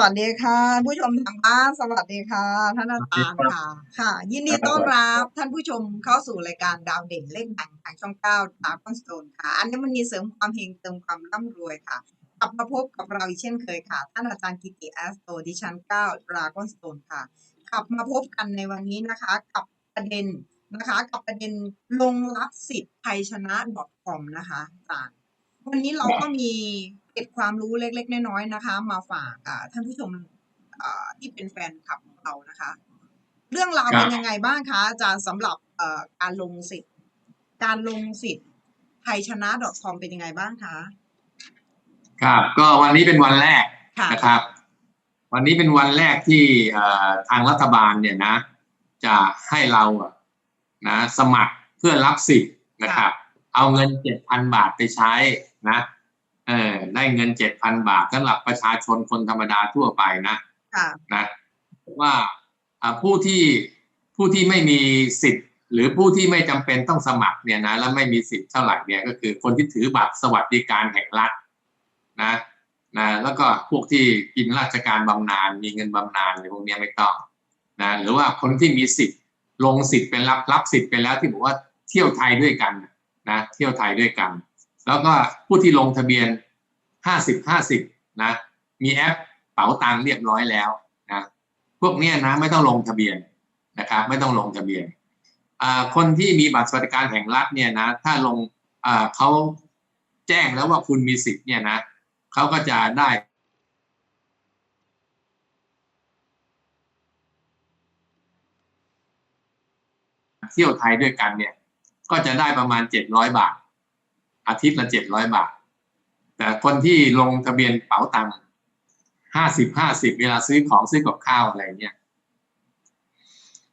วัสดีค่ะ ผู้ชมทางบ้านสวัสดีค่ะท่านอาจารย์ค่ะ ค่ะ ยินดีต้อนรับท่านผู้ชมเข้าสู่รายการดาวเด่นเลขดังทางช่องเก้าดาวคอนสโตนค่ะ อันนี้มันมีเสริมความเฮงเติมความร่ำรวยค่ะกลับมาพบกับเราอีกเช่นเคยค่ะ ท่านอาจารย์กิติแอสโตดิชันเก้าดราก้อนสโตนค่ะ กลับมาพบกันในวันนี้นะคะ กับประเด็นนะคะกับประเด็นลงรับสิทธิ์ไทยชนะ .com นะคะอาจารย์วันนี้เราก็มี เกร็ดความรู้เล็ก ๆ น้อยๆนะคะ มาฝากอ่าท่านผู้ชมอ่าที่เป็นแฟนคลับของเรานะคะ เรื่องราวครับเป็นยังไงบ้างคะอาจารย์สำหรับเอ่อการลงสิทธิ์ การลงสิทธิ์ไทยชนะ .com เป็นยังไงบ้างคะ ครับ ก็วันนี้เป็นวันแรกค่ะนะครับ วันนี้เป็นวันแรกที่เอ่อทางรัฐบาลเนี่ยนะ จะให้เราอะนะสมัครเพื่อรับสิทธิ์นะครับ เอาเงินเจ็ดพันบาทไปใช้นะ เออได้เงินเจ็ดพันบาทสำหรับประชาชนคนธรรมดาทั่วไปนะค่ะนะว่าอ่าผู้ที่ผู้ที่ไม่มีสิทธิ์ หรือผู้ที่ไม่จำเป็นต้องสมัครเนี่ยนะแล้วไม่มีสิทธิ์เท่าไหร่เนี่ยก็คือคนที่ถือบัตรสวัสดิการแห่งรัฐนะนะแล้วก็พวกที่กินราชการบำนาญมีเงินบำนาญอะไรพวกเนี้ยไม่ต้องนะหรือว่าคนที่มีสิทธิ์ลงสิทธิ์เป็นรับรับสิทธิ์ไปแล้วที่บอกว่าเที่ยวไทยด้วยกันนะเที่ยวไทยด้วยกัน แล้วก็ผู้ที่ลงทะเบียนห้าสิบห้าสิบนะมีแอปเป๋าตังค์เรียบร้อยแล้วนะพวกเนี้ยนะไม่ต้องลงทะเบียนนะครับไม่ต้องลงทะเบียนอ่าคนที่มีบัตรสวัสดิการแห่งรัฐเนี่ยนะถ้าลงอ่าเขาแจ้งแล้วว่าคุณมีสิทธิ์เนี่ยนะเขาก็จะได้เที่ยวไทยด้วยกันเนี่ย ก็จะได้ประมาณเจ็ดร้อยบาท อาทิตย์ละเจ็ดร้อยบาท แต่คนที่ลงทะเบียนเป๋าตังค์ห้าสิบห้าสิบเวลาซื้อของซื้อกับข้าวอะไรเนี่ย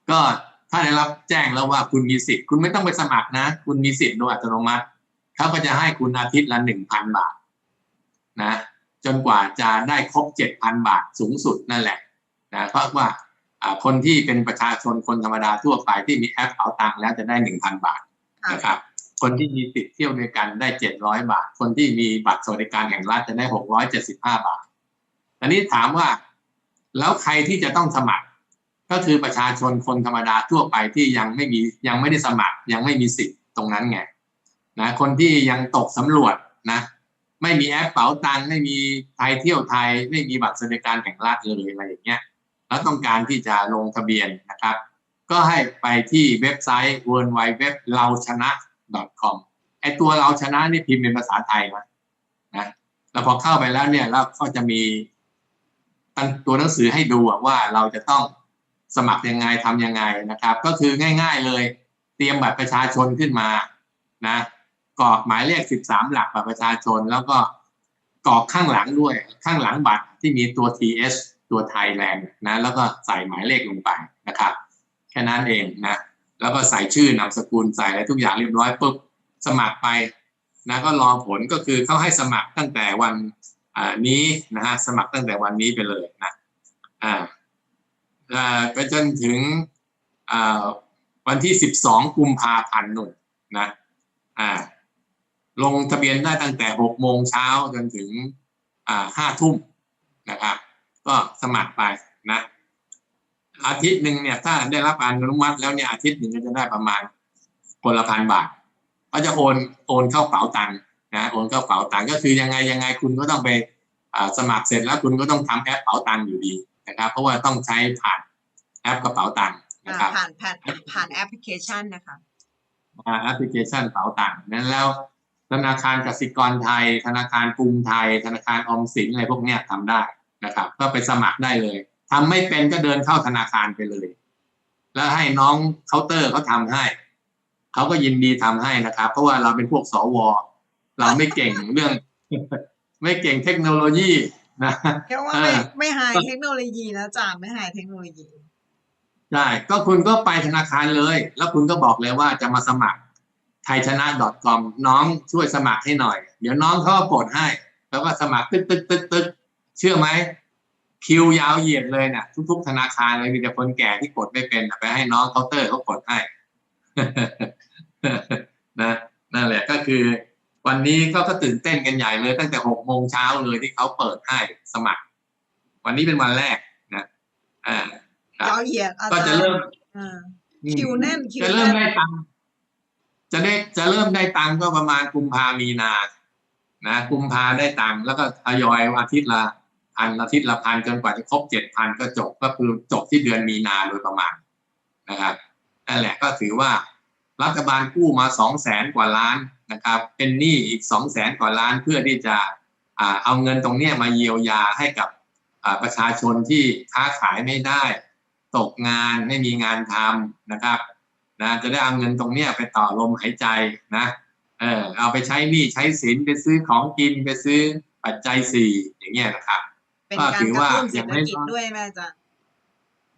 ก็ถ้าได้รับแจ้งแล้วว่าคุณมีสิทธิ์คุณไม่ต้องไปสมัครนะ คุณมีสิทธิ์โดยอัตโนมัติเขาก็จะให้คุณอาทิตย์ละหนึ่งพันบาทนะจนกว่าจะได้ครบเจ็ดพันบาทสูงสุดนั่นแหละนะเพราะว่าคนที่เป็นประชาชนคนธรรมดาทั่วไปที่มีแอปเป๋าตังค์แล้วจะได้หนึ่งพันบาทนะครับ คนที่มีสิทธิ์เที่ยวด้วยกันได้เจ็ดร้อยบาท คนที่มีบัตรสวัสดิการแห่งรัฐจะได้หกร้อยเจ็ดสิบห้าบาทอันนี้ถามว่าแล้วใครที่จะต้องสมัคร ก็คือประชาชนคนธรรมดาทั่วไปที่ยังไม่มียังไม่ได้สมัคร ยังไม่มีสิทธิ์ตรงนั้นไงนะคนที่ยังตกสำรวจนะ ไม่มีแอปเป๋าตังค์ไม่มีไทยเที่ยวไทย ไม่มีบัตรสวัสดิการแห่งรัฐเลยอะไรอย่างเงี้ยแล้วต้องการที่จะลงทะเบียนนะครับ ก็ให้ไปที่เว็บไซต์ w w w เราชนะ .com ไอตัวเราชนะนี่พิมพ์เป็นภาษาไทยนะนะแล้วพอเข้าไปแล้วเนี่ยแล้วก็จะมีตั้งตัวหนังสือให้ดูว่าเราจะต้องสมัครยังไงทำยังไงนะครับ ก็คือง่าย ๆเลย เตรียมบัตรประชาชนขึ้นมานะกรอกหมายเลข 13 หลักบัตรประชาชน แล้วก็กรอกข้างหลังด้วยข้างหลังบัตรที่มีตัว TS ตัวไทยแลนด์นะแล้วก็ใส่หมายเลขลงไปนะครับ แค่นั้นเองนะ แล้วก็ใส่ชื่อนามสกุลใส่อะไรทุกอย่างเรียบร้อยปุ๊บสมัครไปนะก็รอผลก็คือเขาให้สมัครตั้งแต่วันนี้นะฮะสมัครตั้งแต่วันนี้ไปเลยนะอ่าไปจนถึงวันที่สิบสองกุมภาพันธ์นู่นนะอ่าลงทะเบียนได้ตั้งแต่หกโมงเช้าจนถึงอ่าห้าทุ่มนะครับก็สมัครไปนะ อาทิตย์หนึ่งเนี่ยถ้าได้รับการอนุมัติแล้วเนี่ยอาทิตย์หนึ่งก็จะได้ประมาณคนละพันบาทก็จะโอนโอนเข้าเป๋าตังค์นะโอนเข้าเป๋าตังค์ก็คือยังไงยังไงคุณก็ต้องไปอ่าสมัครเสร็จแล้วคุณก็ต้องทำแอปเป๋าตังค์อยู่ดีนะครับ เพราะว่าต้องใช้ผ่านแอปกระเป๋าตังค์นะอ่าครับผ่านผ่านผ่านแอปพลิเคชันนะคะอ่าแอปพลิเคชันเป๋าตังค์นั้นแล้วธนาคารกสิกรไทย ธนาคารกรุงไทย ธนาคารออมสินอะไรพวกเนี้ยทำได้นะครับ ก็ไปสมัครได้เลย ทำไม่เป็นก็เดินเข้าธนาคารไปเลย แล้วให้น้องเคาน์เตอร์เขาทำให้ เขาก็ยินดีทำให้นะครับ เพราะว่าเราเป็นพวกสว เราไม่เก่งเรื่อง ไม่เก่งเทคโนโลยีนะเรียกว่าเอไม่อไม่หายเทคโนโลยีนะอาจารย์ไม่หายเทคโนโลยีใช่ก็คุณก็ไปธนาคารเลย แล้วคุณก็บอกเลยว่าจะมาสมัครไทยชนะ .com น้องช่วยสมัครให้หน่อย เดี๋ยวน้องเขาก็กดให้ แล้วก็สมัครตึ๊กตึ๊กตึ๊กตึ๊กเชื่อไหม คิวยาวเหยียดเลยเนี่ยทุก ๆ ธนาคารเลยมีแต่คนแก่ที่กดไม่เป็นน่ะไปให้น้องเคาน์เตอร์เขากดให้นะนั่นแหละก็คือ วันนี้ก็ก็ตื่นเต้นกันใหญ่เลย ตั้งแต่หกโมงเช้าเลยที่เขาเปิดให้สมัคร วันนี้เป็นวันแรกนะอ่าครับยาวเหยียดอาก็จารย์จะเริ่มอ่าอืมคิวแน่นคิวจะเริ่มแน่นได้ตังค์จะได้จะเริ่มได้ตังค์ก็ประมาณกุมภามีนา นะกุมภาได้ตังค์แล้วก็ทยอยอาทิตย์ละ พันอาทิตย์ละพันจนกว่าจะครบเจ็ดพันก็จบก็คือจบที่เดือนมีนาโดยประมาณนะครับนั่นแหละก็ถือว่ารัฐบาลกู้มาสองแสนกว่าล้านนะครับ เป็นหนี้อีกสองแสนกว่าล้านเพื่อที่จะเอาเงินตรงนี้มาเยียวยาให้กับประชาชนที่ค้าขายไม่ได้ ตกงานไม่มีงานทำนะครับนะจะได้เอาเงินตรงนี้ไปต่อลมหายใจนะเออเอาไปใช้หนี้ใช้สินไปซื้อของกินไปซื้อปัจจัยสี่อย่างเงี้ยนะครับ เป็นก็การถือกระว่าตุ้นเศรยัษงฐไม่กิจด้วยแม่อาจารย์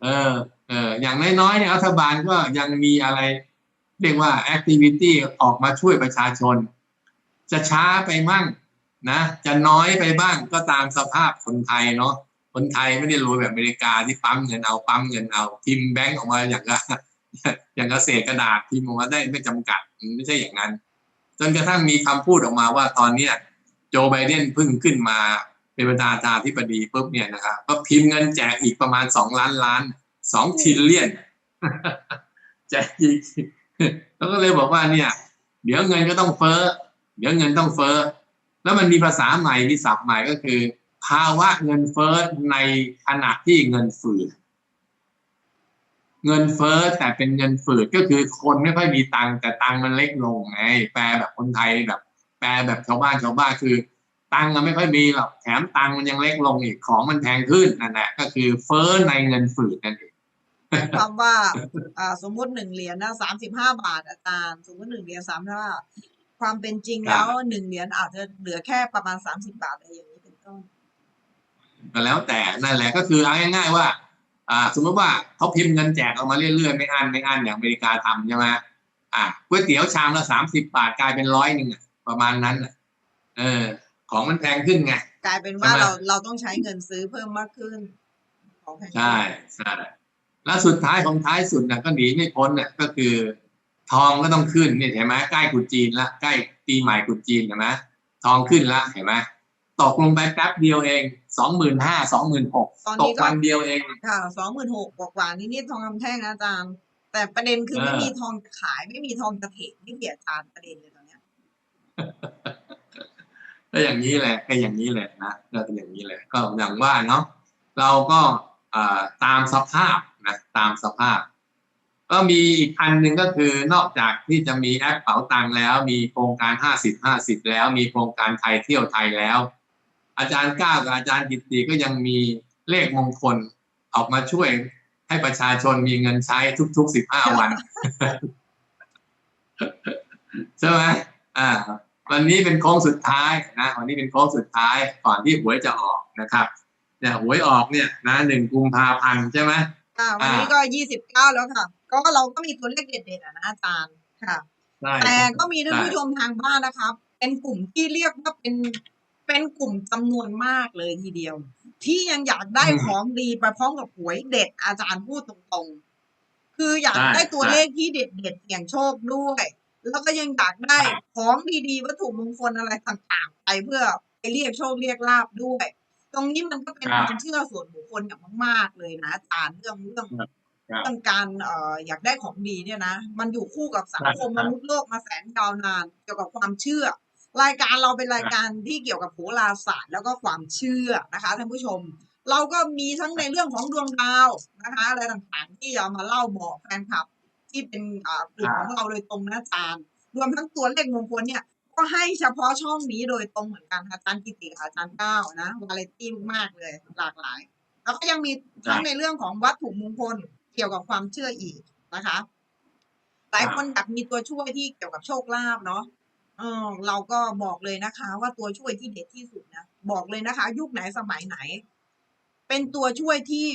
เออเอออย่างน้อยๆเนี่ยรัฐบาลก็ยังมีอะไร เรียกว่าแอคทิวิตี้ออกมาช่วยประชาชน จะช้าไปมั่งนะจะน้อยไปบ้างก็ตามสภาพคนไทยเนาะคนไทยไม่ได้รวยแบบอเมริกาที่ปั๊มเงินเอาปั๊มเงินเอาพิมพ์แบงก์ออกมาอย่างกับอย่างกระเศษกระดาษพิมพ์ออกมาได้ไม่จำกัดไม่ใช่อย่างนั้น จนกระทั่งมีคำพูดออกมาว่าตอนเนี้ยโจไบเดนเพิ่งขึ้นมา เป็นประธานาธิบดีปุ๊บเนี่ยนะครับก็พิมพ์เงินแจกอีกประมาณสองล้านล้านสองทิลเลียนแจกอีกแล้วก็เลยบอกว่าเนี่ย เดี๋ยวเงินก็ต้องเฟ้อเดี๋ยวเงินต้องเฟ้อแล้วมันมีภาษาใหม่มีศัพท์ใหม่ก็คือ ภาวะเงินเฟ้อในขณะที่เงินฝืดเงินเฟ้อแต่เป็นเงินฝืดก็คือคนไม่ค่อยมีตังค์แต่ตังค์มันเล็กลงไงแปลแบบคนไทยแบบ แปลแบบชาวบ้านชาวบ้านคือ ตังค์มันไม่ค่อยมีหรอกแถมตังค์มันยังเล็กลงอีกของมันแพงขึ้นนั่นแหละก็คือเฟ้อในเงินฝืดนั่นเองคำว่าอ่าสมมุติหนึ่งเหรียญนะสามสิบห้าบาทอาจารย์ สมมติหนึ่งเหรียญสามห้าความเป็นจริงครับแล้วหนึ่งเหรียญอาจจะเหลือแค่ประมาณสามสิบาทอะไรอย่างนี้เป็นต้นก็แล้วแต่นั่นแหละก็คือเอาง่ายๆว่า อ่า สมมติว่าเขาพิมพ์เงินแจกออกมาเรื่อยๆไม่อั้นไม่อั้นอย่างอเมริกาทำใช่ไหมอ่าก๋วยเตี๋ยวชามละสามสิบบาทกลายเป็นร้อยหนึ่งอะประมาณนั้นน่ะเออ ของมันแพงขึ้นไง กลายเป็นว่าใช่ไหมเราเราต้องใช้เงินซื้อเพิ่มมากขึ้นของแพงขึ้นใช่ใช่แล้วสุดท้ายของท้ายสุดน่ะก็หนีไม่พ้นน่ะก็คือ ทองก็ต้องขึ้นเนี่ยเห็นไหมใกล้กุดจีนละใกล้ปีใหม่กุดจีนเห็นไหมทองขึ้นละเห็นไหมตกลงไปแป๊บเดียวเองสองหมื่นห้าสองหมื่นหกตอนตนี้กก็วันเดียวเองค่ะสองหมื่นหกกว่าๆนิดๆทองคำแท่งนะอาจารย์ แต่ประเด็นคือเออไม่มีทองขายไม่มีทองกระเถนนี่เกียอาจารย์ประเด็นเลยตอนเนี้ย ก็อย่างนี้แหละก็อย่างนี้แหละนะก็เป็นอย่างนี้แหละก็อย่างว่าเนาะเราก็ตามสภาพนะตามสภาพ ก็มีอีกอันหนึ่งก็คือนอกจากที่จะมีแอปเป๋าตังค์แล้ว มีโครงการห้าสิบห้าสิบแล้ว มีโครงการไทยเที่ยวไทยแล้ว อาจารย์ก้าวกับอาจารย์กิตติก็ยังมีเลขมงคลออกมาช่วยให้ประชาชนมีเงินใช้ทุกๆสิบห้าวันใช่ไหมอ่า วันนี้เป็นโค้งสุดท้ายนะวันนี้เป็นโค้งสุดท้ายก่อนที่หวยจะออกนะครับเนี่ยหวยออกเนี่ยนะหนึ่งกุมภาพันธ์ใช่ไหมค่ะวันนี้อ่าก็ยี่สิบเก้าแล้วค่ะ ก็เราก็มีตัวเลขเด็ดๆอะนะอาจารย์ค่ะใช่แต่ก็มีท่านใช่ผู้ชมทางบ้านนะครับ เป็นกลุ่มที่เรียกว่าเป็นเป็นกลุ่มจำนวนมากเลยทีเดียว ที่ยังอยากได้ของดีไปพร้อมกับหวยเด็ดอาจารย์พูดตรงๆ คืออยากได้ตัวเลขที่เด็ดเด็ดๆเสี่ยงโชคด้วย แล้วก็ยังอยากได้ของดีๆ วัตถุมงคลอะไรต่างๆ ไปเพื่อไปเรียกโชคเรียกลาบด้วย ตรงนี้มันก็เป็นความเชื่อส่วนบุคคลอย่างมาก ๆ เลยนะอาจารย์เรื่องเรื่องครับเรื่องการเอ่ออยากได้ของดีเนี่ยนะ มันอยู่คู่กับสังคมครัมบนุษย์โลกมาแสนยาวนานเกี่ยวกับความเชื่อ รายการเราเป็นรายการที่เกี่ยวกับโหราศาสตร์แล้วก็ความเชื่อนะคะท่านผู้ชม เราก็มีทั้งในเรื่องของดวงดาวนะคะอะไรต่างๆ ที่เอามาเล่าบอกแฟนคลับ ที่เป็นอ่ากลุ่มของเราโดยตรงนะอาจารย์ รวมทั้งตัวเลขมงคลเนี่ยก็ให้เฉพาะช่องนี้โดยตรงเหมือนกันค่ะอาจารย์กิติกับอาจารย์ก้าวนะวาไรตี้มากๆเลยหลากหลาย แล้วก็ยังมีทั้งในเรื่องของวัตถุมงคลเกี่ยวกับความเชื่ออีกนะคะ หลายคนอยากมีตัวช่วยที่เกี่ยวกับโชคลาภเนาะเออเราก็บอกเลยนะคะ ว่าตัวช่วยที่เด็ดที่สุดนะบอกเลยนะคะ ยุคไหนสมัยไหน เป็นตัวช่วยที่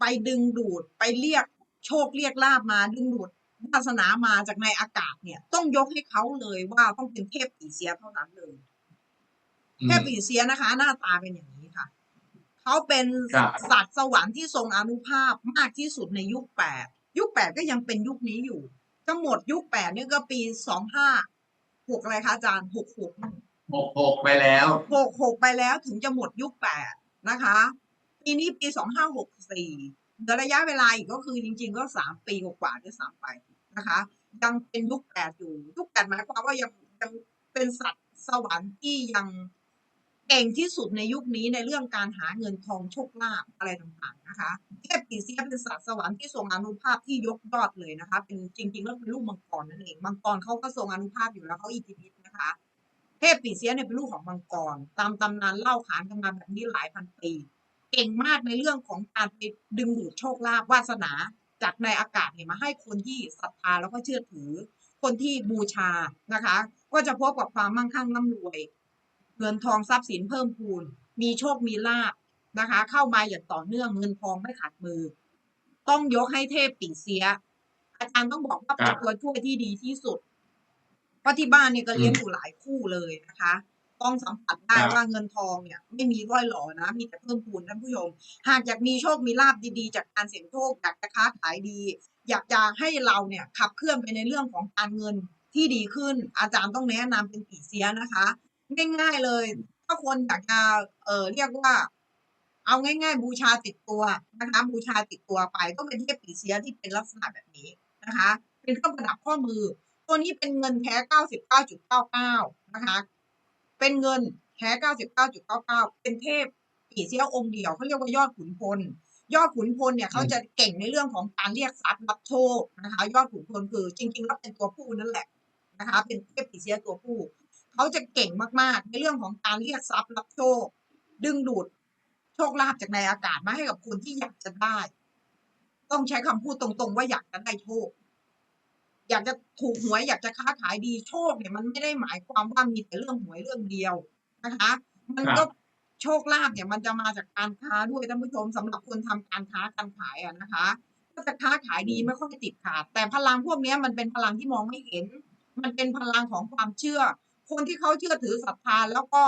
ไปดึงดูดไปเรียก โชคเรียกลาบมาดึงดูดวาสนามาจากในอากาศเนี่ย ต้องยกให้เขาเลยว่าต้องเป็นเทพปีเสียเท่านั้นเลยอืมเทพปีเสียนะคะ หน้าตาเป็นอย่างนี้ค่ะ เขาเป็นครับสัตว์สวรรค์ที่ทรงอานุภาพมากที่สุดในยุคแปดยุคแปดก็ยังเป็นยุคนี้อยู่จะหมดยุคแปดเนี่ยก็ปีสองห้าหกอะไรคะอาจารย์หกหกหกหกไปแล้วหกหกไปแล้วถึงจะหมดยุคแปดนะคะปีนี้ปีสองห้าหกสี่ เหลือระยะเวลาอีกก็คือจริง ๆ ก็สามปีกว่าๆด้วยซ้ำไปนะคะ ยังเป็นยุคแปดอยู่ยุคแปดหมายความว่ายังยังเป็นสัตว์สวรรค์ที่ยังเก่งที่สุดในยุคนี้ในเรื่องการหาเงินทองโชคลาภอะไรต่างๆนะคะเทพปีเสียเป็นสัตว์สวรรค์ที่ทรงอนุภาพที่ยกยอดเลยนะคะ เป็นจริงๆแล้วเป็นลูกมังกรนั่นเองมังกรเขาก็ทรงอนุภาพอยู่แล้วเขาอิทธิฤทธิ์นะคะ เทพปีเสียเนี่ยเป็นลูกของมังกร ตามตำนานเล่าขานกันมาแบบนี้หลายพันปี เก่งมากในเรื่องของการไปดึงดูดโชคลาภวาสนาจากในอากาศเนี่ยมาให้คนที่ศรัทธาแล้วก็เชื่อถือ คนที่บูชานะคะ ก็จะพบกับความมั่งคั่งร่ำรวย เงินทองทรัพย์สินเพิ่มพูน มีโชคมีลาบนะคะ เข้ามาอย่างต่อเนื่องเงินทองไม่ขาดมือ ต้องยกให้เทพปีเสีย อาจารย์ต้องบอกว่าเป็นตัวช่วยที่ดีที่สุดเพราะที่บ้านเนี่ยก็เลี้ยงอยู่หลายคู่เลยนะคะ ต้องสัมผัสได้ครับว่าเงินทองเนี่ย ไม่มีร่อยหล่อนะ มีแต่เพิ่มพูนท่านผู้ชม หากอยากมีโชคมีลาบดีๆ จากการเสี่ยงโชคอยากจะค้าขายดี อยากจะให้เราเนี่ยขับเคลื่อนไปในเรื่องของการเงินที่ดีขึ้น อาจารย์ต้องแนะนำเป็นปีเสียนะคะง่ายๆเลย ถ้าคนอยากจะเออเรียกว่า เอาง่าย ๆ บูชาติดตัวนะคะบูชาติดตัวไปต้องเป็นเทพปีเสียที่เป็นลักษณะแบบนี้นะคะ เป็นเครื่องประดับข้อมือ ตัวนี้เป็นเงินแท้เก้าสิบเก้าจุดเก้าเก้านะคะ เป็นเงินแท้เก้าสิบเก้าจุดเก้าเก้าเป็นเทพปีเสียองค์เดียวเขาเรียกว่ายอดขุนพล ยอดขุนพลเนี่ยเขาจะเก่งในเรื่องของการเรียกทรัพย์รับโชคนะคะ ยอดขุนพลคือจริงๆแล้วเป็นตัวผู้นั่นแหละนะคะ เป็นเทพปีเสียตัวผู้เขาจะเก่งมากๆ ในเรื่องของการเรียกทรัพย์รับโชค ดึงดูดโชคลาภจากในอากาศมาให้กับคนที่อยากจะได้ ต้องใช้คำพูดตรงๆ ว่าอยากจะได้โชค อยากจะถูกหวยอยากจะค้าขายดีโชคเนี่ยมันไม่ได้หมายความว่ามีแต่เรื่องหวยเรื่องเดียวนะคะ มันก็โชคลาภเนี่ยมันจะมาจากการค้าด้วยท่านผู้ชมสำหรับคนทำการค้าการขายอะนะคะก็จะค้าขายดีไม่ค่อยติดขาด แต่พลังพวกเนี้ยมันเป็นพลังที่มองไม่เห็น มันเป็นพลังของความเชื่อ คนที่เขาเชื่อถือศรัทธาแล้วก็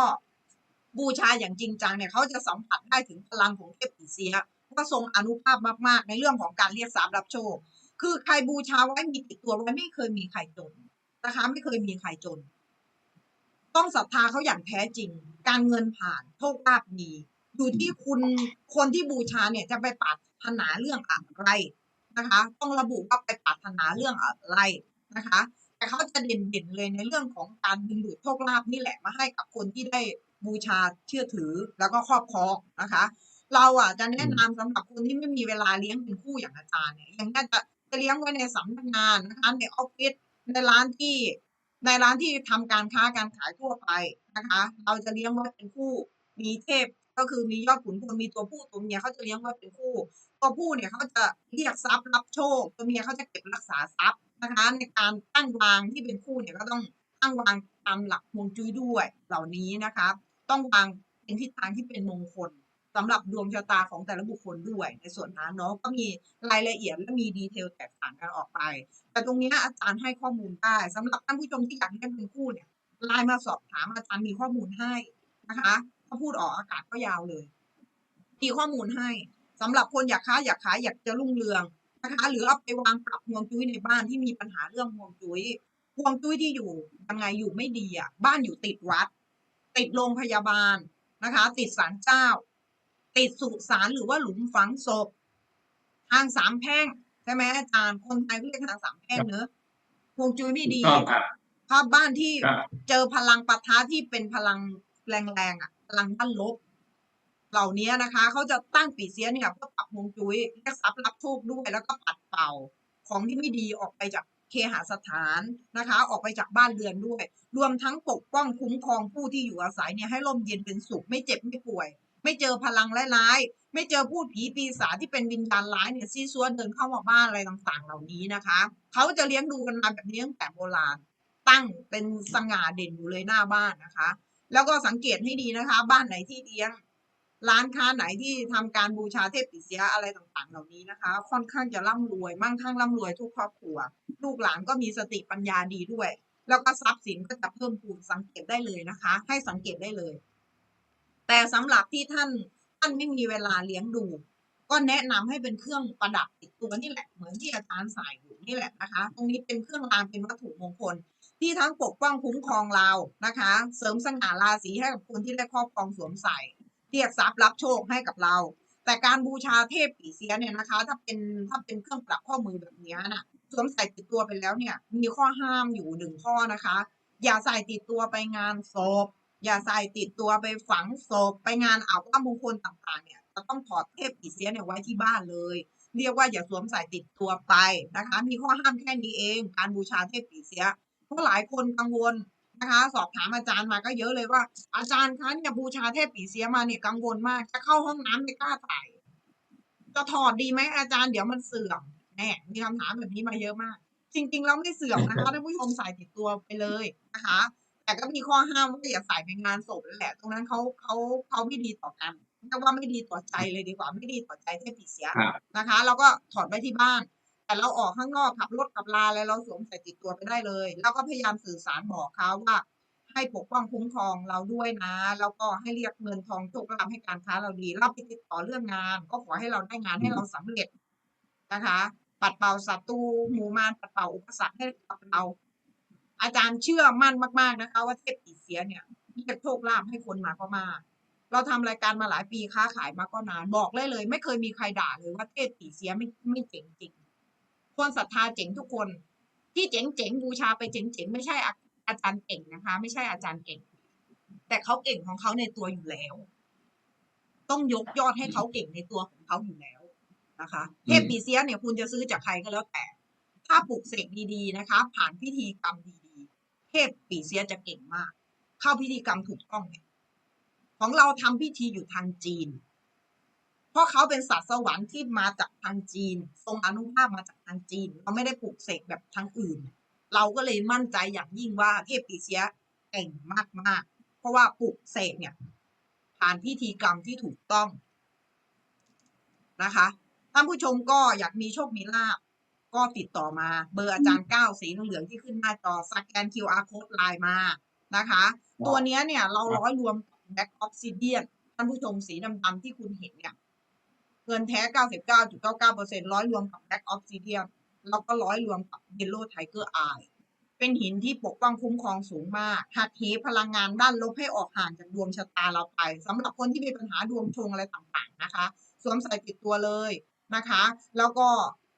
บูชาอย่างจริงจังเนี่ยเขาจะสัมผัสได้ถึงพลังของเทพปีเสียว่าทรงอนุภาพมากๆ ในเรื่องของการเรียกทรัพย์รับโชค คือใครบูชาไว้มีติดตัวไว้ไม่เคยมีใครจนนะคะ ไม่เคยมีใครจน ต้องศรัทธาเขาอย่างแท้จริง การเงินผ่านโชคลาภมีอยู่ที่คุณคนที่บูชาเนี่ยจะไปปรารถนาเรื่องอะไรนะคะ ต้องระบุว่าไปปรารถนาเรื่องอะไรนะคะ แต่เขาจะเด่นๆเลยในเรื่องของการดึงดูดโชคลาภนี่แหละมาให้กับคนที่ได้บูชาเชื่อถือแล้วก็ครอบครองนะคะ เราอะจะแนะนำสำหรับคนที่ไม่มีเวลาเลี้ยงเป็นคู่อย่างอาจารย์เนี่ยอย่างนี้จะ เลี้ยงไว้ในสำนักงานนะคะในออฟฟิศในร้านที่ในร้านที่ทำการค้าการขายทั่วไปนะคะ เราจะเลี้ยงไว้เป็นคู่ มีเทพก็คือมียอดขุนพลมีตัวผู้ตัวเมียเขาจะเลี้ยงไว้เป็นคู่ ตัวผู้เนี่ยเขาจะเรียกทรัพย์รับโชค ตัวเมียเขาจะเก็บรักษาทรัพย์นะคะ ในการตั้งวางที่เป็นคู่เนี่ยก็ต้องตั้งวางตามหลักฮวงจุ้ยด้วยเหล่านี้นะคะ ต้องวางเป็นทิศทางที่เป็นมงคล สำหรับดวงชะตาของแต่ละบุคคลด้วย ในส่วนนั้นเนาะก็มีรายละเอียดและมีดีเทลแตกต่างกันออกไป แต่ตรงนี้อาจารย์ให้ข้อมูลได้สำหรับท่านผู้ชมที่อยากให้เป็นคู่เนี่ยไลน์มาสอบถามอาจารย์มีข้อมูลให้นะคะถ้าพูดออกอากาศก็ยาวเลย มีข้อมูลให้สำหรับคนอยากค้าอยากขายอยากจะรุ่งเรืองนะคะ หรือเอาไปวางปรับฮวงจุ้ยในบ้านที่มีปัญหาเรื่องฮวงจุ้ยฮวงจุ้ยที่อยู่ยังไงอยู่ไม่ดีอะบ้านอยู่ติดวัด ติดโรงพยาบาลนะคะ ติดศาลเจ้า ติดสุสานหรือว่าหลุมฝังศพทางสามแพร่งใช่ไหมอาจารย์คนไทยก็เรียกทางสามแพร่งเนอะฮวงจุ้ยไม่ถูกดีต้องครับภาพบ้านที่ครับเจอพลังปะทะที่เป็นพลังแรงๆอะพลังด้านลบ เหล่านี้นะคะเขาจะตั้งปีเสียเนี่ยเพื่อปรับฮวงจุ้ยเรียกทรัพย์รับโชคด้วยแล้วก็ปัดเป่า ของที่ไม่ดีออกไปจากเคหสถานนะคะ ออกไปจากบ้านเรือนด้วย รวมทั้งปกป้องคุ้มครองผู้ที่อยู่อาศัยเนี่ยให้ร่มเย็นเป็นสุขไม่เจ็บไม่ป่วย ไม่เจอพลังร้ายๆไม่เจอพูดผีปีศาจที่เป็นวิญญาณร้ายเนี่ยซีซัวเดินเข้ามาบ้านอะไรต่างๆ เหล่านี้นะคะเขาจะเลี้ยงดูกันมาแบบนี้ตั้งแต่โบราณตั้งเป็นสง่าเด่นอยู่เลยหน้าบ้านนะคะ แล้วก็สังเกตให้ดีนะคะ บ้านไหนที่เลี้ยง ร้านค้าไหนที่ทำการบูชาเทพปิเสียอะไรต่างๆ เหล่านี้นะคะ ค่อนข้างจะร่ำรวย มั่งคั่งร่ำรวยทุกครอบครัว ลูกหลานก็มีสติปัญญาดีด้วย แล้วก็ทรัพย์สินก็จะเพิ่มพูนสังเกตได้เลยนะคะ ให้สังเกตได้เลย แต่สำหรับที่ท่านท่านไม่มีเวลาเลี้ยงดู ก็แนะนำให้เป็นเครื่องประดับติดตัวนี่แหละเหมือนที่อาจารย์ใส่อยู่นี่แหละนะคะ ตรงนี้เป็นเครื่องรางเป็นวัตถุมงคล ที่ทั้งปกป้องคุ้มครองเรานะคะ เสริมสง่าราศีให้กับคนที่ได้ครอบครองสวมใส่เรียกทรัพย์รับโชคให้กับเรา แต่การบูชาเทพปีเสียเนี่ยนะคะ ถ้าเป็นถ้าเป็นเครื่องประดับข้อมือแบบนี้ยนะสวมใส่ติดตัวไปแล้วเนี่ย มีข้อห้ามอยู่หนึ่งข้อนะคะ อย่าใส่ติดตัวไปงานศพ อย่าใส่ติดตัวไปฝังศพไปงานอาว่ามงคลต่างๆ เนี่ยจะต้องถอดเทพปีเสียเนี่ยไว้ที่บ้านเลย เรียกว่าอย่าสวมใส่ติดตัวไปนะคะ มีข้อห้ามแค่นี้เอง การบูชาเทพปีเสียเพราะหลายคนกังวลนะคะ สอบถามอาจารย์มาก็เยอะเลยว่า อาจารย์คะเนี่ยบูชาเทพปีเสียมาเนี่ยกังวลมาก จะเข้าห้องน้ำไม่กล้าใส่จะถอดดีไหมอาจารย์เดี๋ยวมันเสื่อมแน่มีคำถามแบบนี้มาเยอะมาก จริง ๆ แล้วไม่เสื่อมนะคะท่านผู้ชมใส่ติดตัวไปเลยนะคะ แต่ก็มีข้อห้ามว่าอย่าใส่ไปงานศพนั่นแหละ ตรงนั้นเขาเขาเขาไม่ดีต่อกันเรียกว่าไม่ดีต่อใจเลยดีกว่า ไม่ดีต่อใจเทพปีเสียครับนะคะ เราก็ถอดไว้ที่บ้าน แต่เราออกข้างนอกขับรถขับลาอะไรเราสวมใส่ติดตัวไปได้เลย แล้วก็พยายามสื่อสารบอกเขาว่า ให้ปกป้องคุ้มครองเราด้วยนะ แล้วก็ให้เรียกเงินทองโชคลาภให้การค้าเราดีเราไปติดต่อเรื่องงาน ก็ขอให้เราได้งานให้เราสำเร็จนะคะ ปัดเป่าศัตรูหมู่มารปัดเป่าอุปสรรคให้กับเรา อาจารย์เชื่อมั่นมาก ๆนะคะ ว่าเทพปีเสียเนี่ยเรียกโชคลาภให้คนมาก็มากเราทำรายการมาหลายปีค้าขายมาก็นานบอกเลยเลย ไม่เคยมีใครด่าเลยว่าเทพปีเสียไม่ไม่เจ๋งจริงคนศรัทธาเจ๋งทุกคน ที่เจ๋งเจ๋งบูชาไปเจ๋งเจ๋งไม่ใช่อาอาจารย์เก่งนะคะ ไม่ใช่อาจารย์เก่ง แต่เขาเก่งของเขาในตัวอยู่แล้ว ต้องยกยอดให้เขาเก่งในตัวของเขาอยู่แล้วนะคะ เทพปีเสียเนี่ยคุณจะซื้อจากใครก็แล้วแต่ ถ้าปลูกเสกดีๆนะคะ ผ่านพิธีกรรมดีๆเท พปีเสียจะเก่งมาก เข้าพิธีกรรมถูกต้องเนี่ยของเราทำพิธีอยู่ทางจีน เพราะเขาเป็นสัตว์สวรรค์ที่มาจากทางจีน ทรงอนุภาพมาจากทางจีนเราไม่ได้ปลูกเสกแบบทางอื่น เราก็เลยมั่นใจอย่างยิ่งว่าเทพปีเสียเก่งมากๆ เพราะว่าปลูกเสกเนี่ยผ่านพิธีกรรมที่ถูกต้องนะคะท่านผู้ชมก็อยากมีโชคมีลาบ ก็ติดต่อมาเบอร์อาจารย์ก้าวสีเหลืองๆที่ขึ้นหน้าจอสแกน QR code ไลน์มานะคะ ตัวเนี้ยเนี่ยเราร้อยรวมแบ็กออฟซิเดียนท่านผู้ชมสีดำๆที่คุณเห็นเนี่ยเงินแท้ 99.99%ร้อยรวมกับแบ็กออฟซิเดียนแล้วก็ร้อยรวมกับเยลโล่ไทเกอร์ไอเป็นหินที่ปกป้องคุ้มครองสูงมาก หักเหพลังงานด้านลบให้ออกห่างจากดวงชะตาเราไปสำหรับคนที่มีปัญหาดวงชงอะไรต่างๆนะคะ สวมใส่ติดตัวเลยนะคะ แล้วก็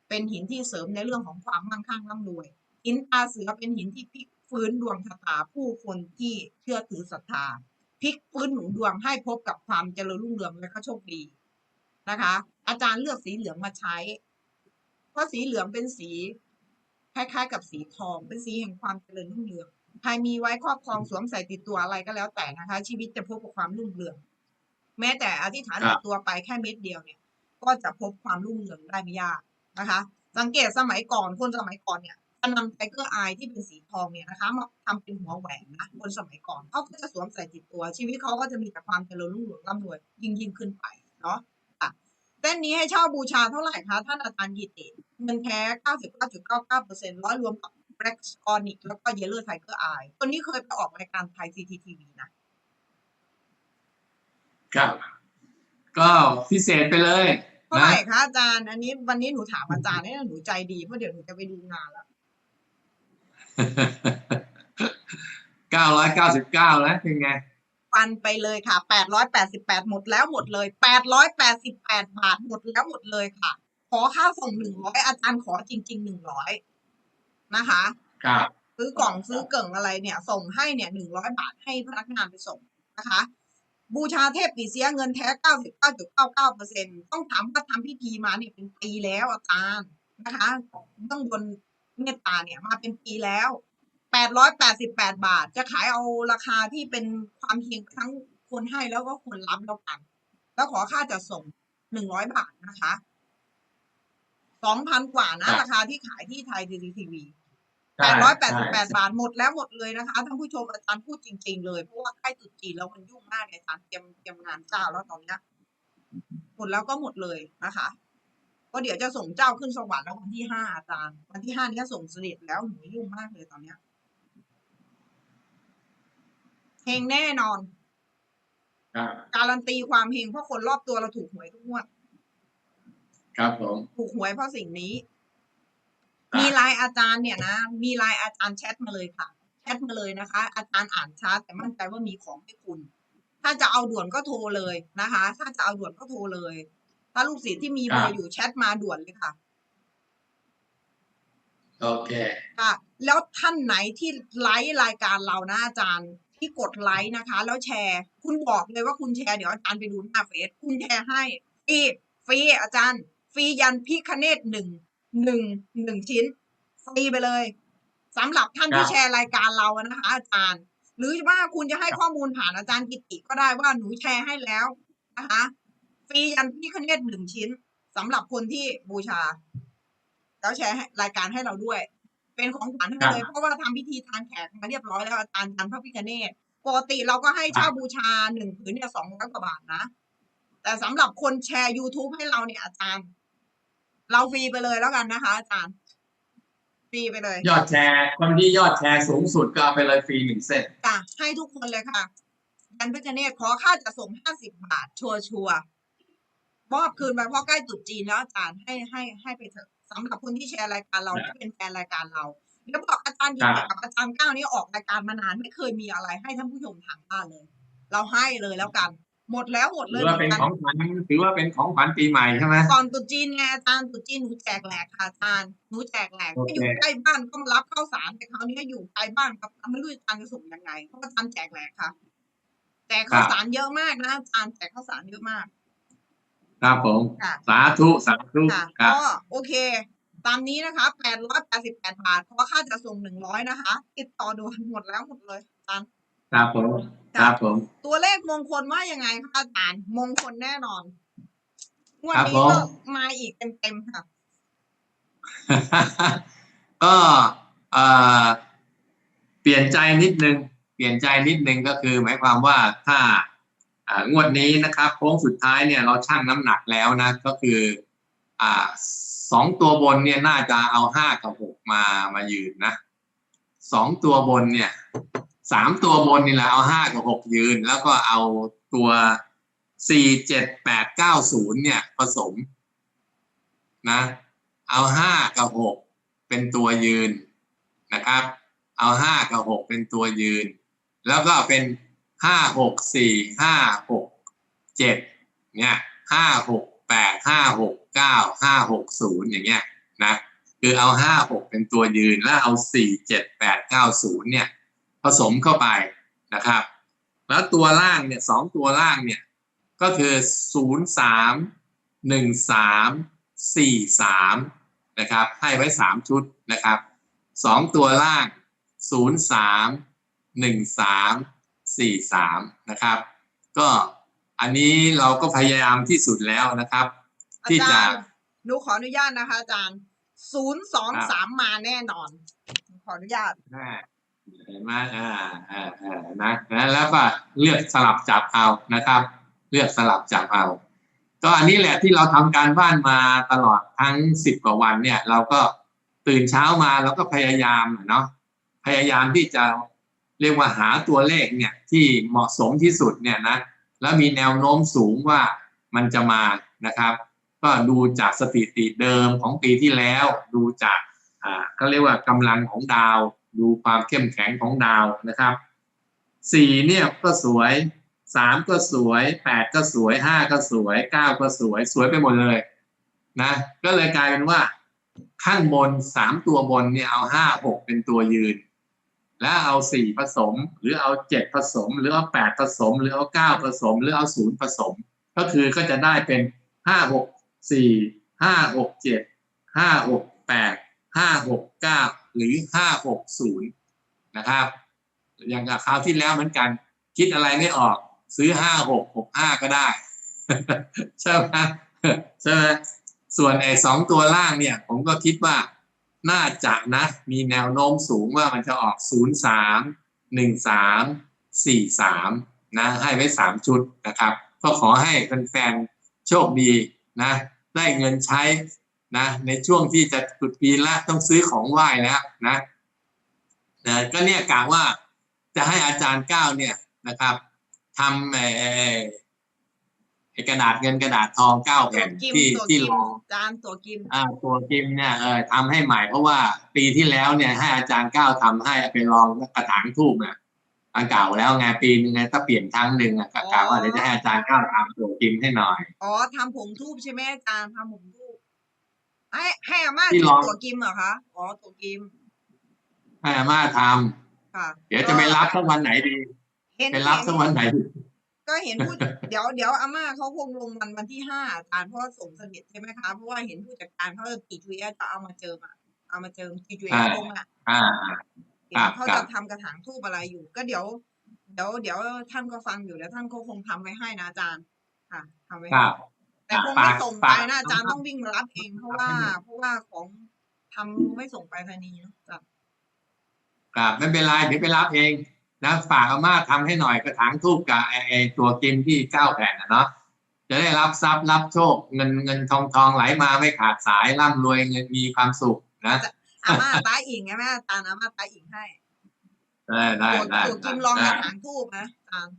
เป็นหินที่เสริมในเรื่องของความมั่งคั่งร่ำรวย หินตาเสือเป็นหินที่พลิกฟื้นดวงชะตาผู้คนที่เชื่อถือศรัทธาพลิกฟื้นหนุนดวงให้พบกับความเจริญรุ่งเรืองและก็โชคดีนะคะ อาจารย์เลือกสีเหลืองมาใช้ เพราะสีเหลืองเป็นสีคล้ายๆ กับสีทอง เป็นสีแห่งความเจริญรุ่งเรืองใครมีไว้ครอบครองสวมใส่ติดตัวอะไรก็แล้วแต่นะคะ ชีวิตจะพบกับความรุ่งเรือง แม้แต่อธิษฐานติดตัวไปแค่เม็ดเดียวเนี่ย ก็จะพบความรุ่งเรืองได้ไม่ยาก นะคะ สังเกตสมัยก่อนคนสมัยก่อนเนี่ยจะนำไทเกอร์อายที่เป็นสีทองเนี่ยนะคะมาทำเป็นหัวแหวนนะคนสมัยก่อนเขาก็จะสวมใส่ติดตัว ชีวิตเขาก็จะมีแต่ความเจริญรุ่งเรืองร่ำรวยยิ่งยิ่งขึ้นไปเนาะเต้นนี้ให้เช่าบูชาเท่าไหร่คะท่านอาจารย์ยิติเงินแท้ 99.99%ร้อยรวมกับ Black Onyx แล้วก็ Yellow Tiger Eye ตัวนี้เคยไปออกรายการไทย CCTV นะครับก็พิเศษไปเลย เท่านะไหร่คะอาจารย์ อันนี้วันนี้หนูถามอาจารย์เนี่ยหนูใจดีเพราะเดี๋ยวหนูจะไปดูงานแล้วเก้าร้อยเก้าสิบเก้าแล้วเป็นไงฟันไปเลยค่ะแปดร้อยแปดสิบแปดหมดแล้วหมดเลยแปดร้อยแปดสิบแปดบาทหมดแล้วหมดเลยค่ะ ขอค่าส่งหนึ่งร้อยอาจารย์ขอจริงๆหนึ่งร้อยนะคะครับซื้อกล่องซื้อเกิ่งอะไรเนี่ย ส่งให้เนี่ยหนึ่งร้อยบาทให้พนักงานไปส่งนะคะ บูชาเทพปีเสียเงินแท้เก้าสิบเก้าจุดเก้าเก้าเปอร์เซ็นต้องถามว่าทำพิธีมาเนี่ยเป็นปีแล้วอาจารย์นะคะต้องบนเมตตาเนี่ยมาเป็นปีแล้วแปดร้อยแปดสิบแปดบาท จะขายเอาราคาที่เป็นความเพียงทั้งคนให้แล้วก็คนรับแล้วกัน แล้วขอค่าจัดส่งหนึ่งร้อยบาทนะคะสองพันกว่านะครับราคาที่ขายที่ไทยทีวี แปใช่ดร้อยแปดสิบแปใช่ดบาทหมดแล้วหมดเลยนะคะท่านผู้ชมอาจารย์พูดจริง ๆ เลยเพราะว่าใกล้ตรุษจีนแล้วมันยุ่งมากในการเตรียมเตรียมงานเจ้าแล้วตอนเนี้ยหมดแล้วก็หมดเลยนะคะก็เดี๋ยวจะส่งเจ้าขึ้นสวรรค์แล้ววันที่ห้าอาจารย์ วันที่ห้านี้ส่งเสด็จแล้วหนูยุ่งมากเลยตอนเนี้ยเฮงแน่นอนครับการันตีความเฮงเพราะคนรอบตัวเราถูกหวยทุกงวด ครับผม ถูกหวยเพราะสิ่งนี้ครับ มีไลน์อาจารย์เนี่ยนะ มีไลน์อาจารย์แชทมาเลยค่ะ แชทมาเลยนะคะ อาจารย์อ่านช้าแต่มั่นใจว่ามีของให้คุณ ถ้าจะเอาด่วนก็โทรเลยนะคะ ถ้าจะเอาด่วนก็โทรเลย ถ้าลูกศิษย์ที่มีเบอครัร์บอยู่แชทมาด่วนเลยค่ะโอเคค่ะ แล้วท่านไหนที่ไลค์รายการเรานะอาจารย์ที่กดไลค์นะคะ แล้วแชร์ คุณบอกเลยว่าคุณแชร์เดี๋ยวอาจารย์ไปดูหน้าเฟซคุณแชร์ให้ฟรีฟรีอาจารย์ ฟรียันพิคเนตหนึ่ง หนึ่งหนึ่งชิ้นฟรีไปเลยสำหรับท่านที่ครับแชร์รายการเรานะคะ อาจารย์ หรือว่าคุณจะให้ข้อมูลผ่านอาจารย์กิติก็ได้ว่าหนูแชร์ให้แล้วนะคะฟรียันพิคเนตหนึ่งชิ้นสำหรับคนที่บูชา แล้วแชร์ให้รายการให้เราด้วย เป็นของขวัญให้เลยเพราะว่าทำพิธีทางแขกมาเรียบร้อยแล้วอาจารย์ยันพระพิฆเนศปกติเราก็ให้เช่าบูชาหนึ่งผืนเนี่ยสองร้อยกว่าบาทนะแต่สำหรับคนแชร์ YouTube ให้เราเนี่ยอาจารย์ เราฟรีไปเลยแล้วกันนะคะอาจารย์ฟรีไปเลย ยอดแชร์คนที่ยอดแชร์สูงสุดก็เอาไปเลยฟรีหนึ่งเส้นจ้ะให้ทุกคนเลยค่ะยันพิฆเนศขอค่าจะส่งห้าสิบบาท ชัวร์ชัวร์มอบคืนไปเพราะใกล้ตรุษจีนแล้วอาจารย์ให้ให้ให้ไปเถอะสำหรับคนที่แชร์รายการเราครับที่เป็นแฟนรายการเราเดี๋ยวบอกอาจารย์ยินดีกับอาจารย์ก้าวนี่ออกรายการมานานไม่เคยมีอะไรให้ท่านผู้ชมทางบ้านเลย เราให้เลยแล้วกัน หมดแล้วหมดเลถืยอว่าเป็นหมืกัของขวัญถือว่าเป็นของขวัญปีใหม่ใช่ไหมก่อนตรุษจีนไงอาจารย์ตรุษจีนหนูแจกแหลกค่ะอาจารย์หนูแจกแหลกโอเคถ้าอยู่ใกล้บ้านก็มารับข้าวสารแต่คราวนี้อยู่ไกลบ้านครับไม่รู้อาจารย์จะส่งยังไงเพราะอาจารย์แจกแหลกค่ะแจกข้าวสารเยอะมากนะอาจารย์แจกข้าวสารเยอะมากครับผมค่ะสาธุสาธุค่ะครับก็โอเค ตามนี้นะคะแปดร้อยแปดสิบแปดบาทเพราะค่าจะส่งหนึ่งร้อยนะคะ ติดต่อด่วนหมดแล้วหมดเลยอาจารย์ ครับผมครับผม ตัวเลขมงคลว่ายังไงคะอาจารย์มงคลแน่นอนงวันครับนี้ผมก็มาอีกเต็มๆค่ะ ก็เอ่อเปลี่ยนใจนิดนึง เปลี่ยนใจนิดนึงก็คือ หมายความว่าถ้าอ่างวดนี้นะครับโค้งสุดท้ายเนี่ยเราชั่งน้ำหนักแล้วนะ ก็คืออ่าสองตัวบนเนี่ยน่าจะเอาห้ากับหกมามายืนนะสองตัวบนเนี่ย สามตัวบนนี่แหละเอาห้ากับหกยืน แล้วก็เอาตัวสี่เจ็ดแปดเก้าศูนย์เนี่ยผสมนะ เอาห้ากับหกเป็นตัวยืนนะครับ เอาห้ากับหกเป็นตัวยืน แล้วก็เป็นห้าหกสี่ห้าหกเจ็ดเนี่ยห้าหกแปดห้าหกเก้าห้าหกศูนย์อย่างเงี้ยนะคือเอาห้าหกเป็นตัวยืนแล้วเอาสี่เจ็ดแปดเก้าศูนย์เนี่ย ผสมเข้าไปนะครับ แล้วตัวล่างเนี่ยสองตัวล่างเนี่ยก็คือศูนย์สามหนึ่งสามสี่สามนะครับให้ไว้สามชุดนะครับสองตัวล่างศูนย์สามหนึ่งสามสี่สามนะครับก็อันนี้เราก็พยายามที่สุดแล้วนะครับอาที่จาจะรย์หนูขออนุญาตนะคะอาจารย์ศูนย์สองสามมาแน่นอนหนูขออนุญาตอ่า เห็นไหมอ่าอ่าอ่านะนะแล้วก็เลือกสลับจับเอานะครับ เลือกสลับจับเอา ก็อันนี้แหละที่เราทำการบ้านมาตลอดทั้งสิบกว่าวันเนี่ย เราก็ตื่นเช้ามาเราก็พยายามเนาะพยายามที่จะเรียกว่าหาตัวเลขเนี่ยที่เหมาะสมที่สุดเนี่ยนะแล้วมีแนวโน้มสูงว่ามันจะมานะครับ ก็ดูจากสถิติเดิมของปีที่แล้ว ดูจากอ่าก็เรียกว่ากำลังของดาว ดูความเข้มแข็งของดาวนะครับสี่เนี่ยก็สวยสามก็สวยแปดก็สวยห้าก็สวยเก้าก็สวยสวยไปหมดเลยนะก็เลยกลายเป็นว่าข้างบนสามตัวบนเนี่ยเอาห้าหกเป็นตัวยืน แล้วเอาสี่ผสม หรือเอาเจ็ดผสม หรือเอาแปดผสม หรือเอาเก้าผสม หรือเอาศูนย์ผสม ก็คือก็จะได้เป็นห้าหกสี่ห้าหกเจ็ดห้าหกแปดห้าหกเก้า หรือห้าหกศูนย์นะครับ อย่างกับคราวที่แล้วเหมือนกัน คิดอะไรไม่ออกซื้อห้าหกหกห้าก็ได้ ใช่ไหมใช่ไหมส่วนไอ้สองตัวล่างเนี่ย ผมก็คิดว่าน่าจะนะ มีแนวโน้มสูงว่ามันจะออกศูนย์สามหนึ่งสามสี่สามนะ ให้ไว้สามชุดนะครับ ก็ขอให้แฟนๆโชคดีนะ ได้เงินใช้ นะในช่วงที่จะตรุดปีละต้องซื้อของไหว้แล้วนะนะก็เนี่ยกะว่าจะให้อาจารย์ก้าวเนี่ยนะครับทำไอ้ไอ้ไอ้กระดาษเงินกระดาษทองเก้าตัวแผ่นกิมที่ตัวที่กิมรอจานตัวกิมอ่าตัวกิมเนี่ยเออทำให้ใหม่เพราะว่าปีที่แล้วเนี่ยให้อาจารย์ก้าวทำให้ไปลองกระถางทูบเนี่ยมันเก่าแล้วไงปีนึงไงถ้าเปลี่ยนครั้งหนึ่งอะก็กล่าวว่าเดี๋ยวจะให้อาจารย์ก้าวทำตัวจริงให้หน่อยอ๋อทำผงทูบใช่ไหมอาจารย์ทำผงทูบ ให้ให้อาม่าที่กินลอง ตัวกิมเหรอคะ อ๋อตัวกิม ให้อาม่าทค่ะำเดี๋ยวจะไปรับสักวันไหนดี เห็นไปรับสักวันไหนดี ก็เห็นผู้เดี๋ยวเดี๋ยวอาม่าเขาคงลงวันวันที่ห้าอาจารย์เพราะว่าส่งเสด็จใช่ไหมคะ เพราะว่าเห็นผู้จัดการเขาจีจุยจะเอามาเจิมอะเอามาเจิมจีจุยลงอะ อ่า เห็ครันบเขาครัจะบ ทำกระถางทูบอะไรอยู่ ก็เดี๋ยว เดี๋ยวเดี๋ยวท่านก็ฟังอยู่แล้วท่านก็คงทำไว้ให้นะอาจารย์ ค่ะทำไว้คให้รับ แต่คงไม่ฝากส่งไปฝากนะอาจารย์ต้องวิ่งมารับเองเพราะว่าเพราะว่าของทำไม่ส่งไปรษณีย์เนอะจ้ะครับไม่เป็นไรเดี๋ยวไปรับเองนะฝากอาม่าทำให้หน่อยกระถางทูบกับไอ้ไอ้ตัวกิมที่เก้าแผ่นนะเนาะจะได้รับทรัพย์รับโชคเงินเงินทองทองไหลมาไม่ขาดสายร่ำรวยเงินมีความสุขนะอาม่าตาอิงไงแม่อาจารย์อาม่าตาอิงให้ได้ได้ตัวได้ตัวกิมลองกได้ระถางทูบนะอาจารย์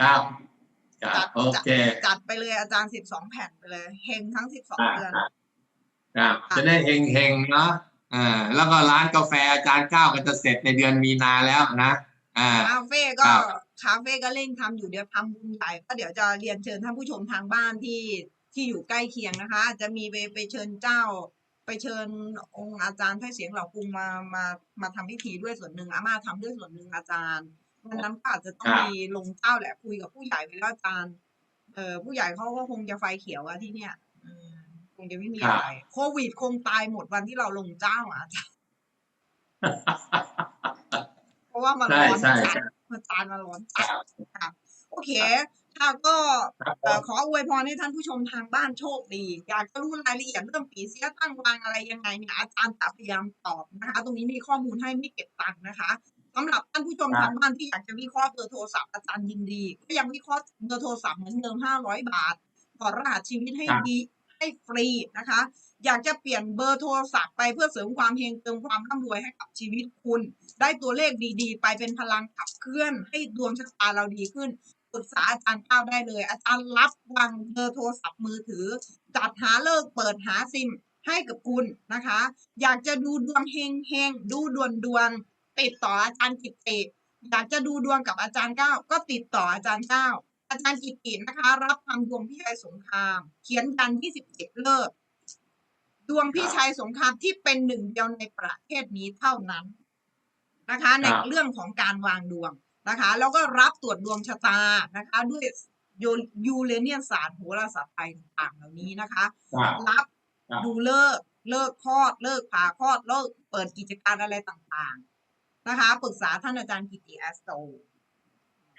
ครับค จัรับดโอเคจัดไปเลยอาจารย์สิบสองแผ่นไปเลยเฮงทั้งสิบสองอ่าเดือนครับครับจะได้เฮงเฮงๆเนาะอ่าแล้วก็ร้านกาแฟอาจารย์ก้าวก็จะเสร็จในเดือนมีนาแล้วนะอ่าคาเฟ่ก็ครับคาเฟ่ก็เร่งทำอยู่เดี๋ยวทำบุญใหญ่ก็เดี๋ยวจะเรียนเชิญท่านผู้ชมทางบ้านที่ที่อยู่ใกล้เคียงนะคะจะมีไปไปเชิญเจ้า ไปเชิญองค์อาจารย์ไทเสียงเหล่ากรุงมามามาทำพิธีด้วยส่วนหนึ่งอาม่าทำด้วยส่วนหนึ่งอาจารย์ วันนั้นก็อาจจะต้องมีลงเจ้าแหละคุยกับผู้ใหญ่ไปแล้วอาจารย์ เออผู้ใหญ่เขาก็คงจะไฟเขียวอะที่เนี่ยอืมคงจะไม่มีอะไรโควิดคงตายหมดวันที่เราลงเจ้าอะอาจารย์เพราะว่ามันใช่ร้อนใช่จัดใช่มันจานมันร้อนคจัดรับค่ะโอเคค่ะก็ครับเอ่อขออวยพรให้ท่านผู้ชมทางบ้านโชคดี อยากจะรู้รายละเอียดเรื่องปีเสียตั้งวางอะไรยังไงเนี่ยอาจารย์จะพยายามตอบนะคะ ตรงนี้มีข้อมูลให้ไม่เก็บตังค์นะคะ สำหรับท่านผู้ชมครับทางบ้านที่อยากจะวิเคราะห์เบอร์โทรศัพท์อาจารย์ยินดี ก็ยังวิเคราะห์เบอร์โทรศัพท์เหมือนเดิม500บาทขอรหัสชีวิตให้ดีให้ฟรีนะคะ อยากจะเปลี่ยนเบอร์โทรศัพท์ไปเพื่อเสริมความเฮงเติมความร่ำรวยให้กับชีวิตคุณ ได้ตัวเลขดีๆ ไปเป็นพลังขับเคลื่อน ให้ดวงชะตาเราดีขึ้นปรึกษาอาจารย์ก้าวได้เลย อาจารย์รับวางเบอร์โทรศัพท์มือถือ จัดหาเลิกเปิดหาซิมให้กับคุณนะคะ อยากจะดูดวงเฮงเฮงๆดูดวนดวนๆ ติดต่ออาจารย์กิตติอยากจะดูดวงกับอาจารย์ก้าวก็ติดต่ออาจารย์ก้าวอาจารย์กิตตินะคะ รับทำดวงพี่ชัยสงคราม เขียนยัน27เลิกดวงพี่ชัยสงครามที่เป็นหนึ่งเดียวในประเทศนี้เท่านั้นนะคะ ในครับเรื่องของการวางดวงนะคะ แล้วก็รับตรวจดวงชะตานะคะ ด้วยยูยูเรเนียนศาสตร์โหราศาสตร์ไทยต่างๆเหล่านี้นะคะครับรับครับดูเลิกเลิกคลอดเลิกผ่าคลอดเลิกเปิดกิจการอะไรต่างๆ นะคะปรึกษาท่านอาจารย์กิติแอสโต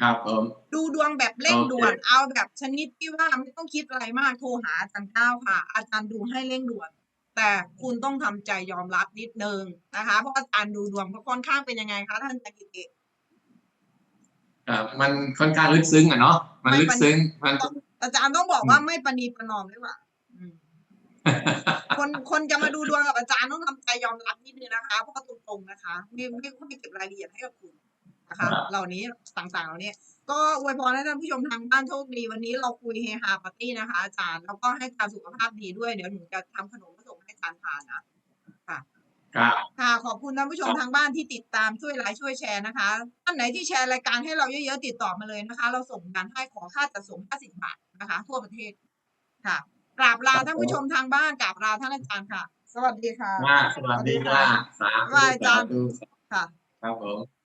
ครับผมดูดวงแบบเร่งโอเคด่วนเอาแบบชนิดที่ว่าไม่ต้องคิดอะไรมากโทรหาอาจารย์ก้าวค่ะ อาจารย์ดูให้เร่งด่วน แต่คุณต้องทำใจยอมรับนิดนึงนะคะ เพราะอาจารย์ดูดวงค่อนข้างเป็นยังไงคะท่านอาจารย์กิติครับมันค่อนข้างลึกซึ้งอะเนาะมันลึกซึ้งมันอาจารย์ต้องบอกว่าไม่ประนีประนอมด้วยว่าอืม คนคนจะมาดูดวงกับอาจารย์ต้องทำใจยอมรับนิดนึงนะคะเพราะว่าตรงๆนะคะไม่ไม่ไม่เก็บรายละเอียดให้กับคุณนะคะครับเหล่านี้ต่างๆเหล่านี้ก็อวยพรให้ท่านผู้ชมทางบ้านโชคดีวันนี้เราคุยเฮฮาปาร์ตี้นะคะ อาจารย์แล้วก็ให้อาจารย์สุขภาพดีด้วยเดี๋ยวหนูจะทำขนมมาส่งให้อาจารย์ทานนะครับค่ะขอบคุณท่านผู้ชมทางบ้านที่ติดตามช่วยไลค์ช่วยแชร์นะคะท่านไหนที่แชร์รายการให้เราเยอะๆติดต่อมาเลยนะคะ เราส่งงานให้ขอค่าจัดส่ง50บาทนะคะ ทั่วประเทศค่ะ กราบลาท่านผู้ชมทางบ้านกราบลาท่านอาจารย์ค่ะ สวัสดีค่ะมากสวัสดีมากสาธุว่าอาจารย์สาธุค่ะครับผม